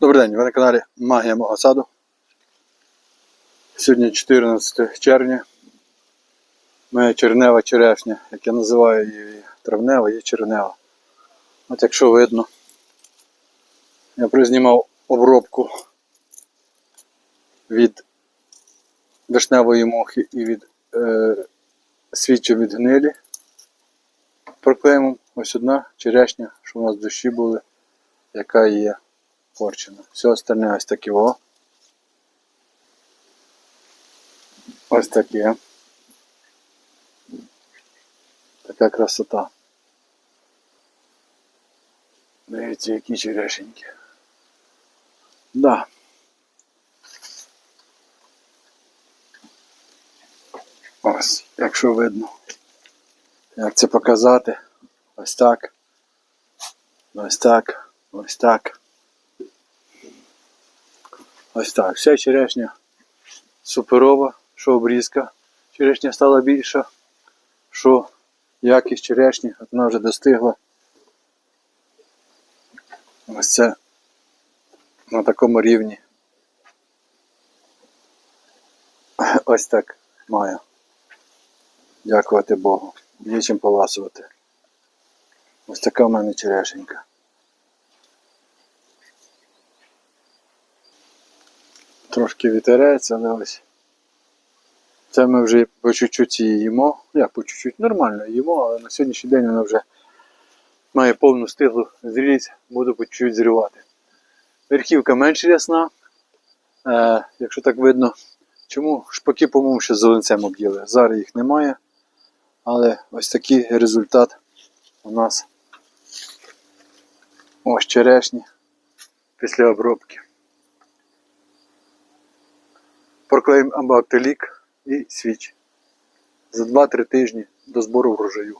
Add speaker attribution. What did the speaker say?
Speaker 1: Добрий день, ви на каналі Магія мого саду. Сьогодні 14 червня. Моя чернева черешня, як я називаю її травнева, є чернева. От якщо видно, я признімав обробку від вишневої мохи і від е, свічу від гнилі. Проклеїмо ось одна черешня, що у нас в душі були, яка є порчено. Все остальне ось таке о. Ось таке. Така красота. Дивіться, які черешенькі. Да. Ось, якщо видно. Як це показати? Ось так. Ось так. Ось так. Ось так. Вся черешня суперова, що обрізка. Черешня стала більша, що якість черешні, от вона вже достигла. Ось це на такому рівні. Ось так маю. Дякувати Богу. Є чим поласувати. Ось така в мене черешенька. Трошки вітерець, але ось. Це ми вже по чуть-чуть її їмо. Як по чуть-чуть нормально їмо, але на сьогоднішній день вона вже має повну стиглу зрілість, буду по чуть-чуть зривати. Верхівка менш рясна, е, якщо так видно. Чому шпаки, по-моєму, ще зеленцем об'їли. Зараз їх немає. Але ось такий результат у нас ось черешні після обробки. Проклеїмо амбактилік і свіч за 2-3 тижні до збору врожаю.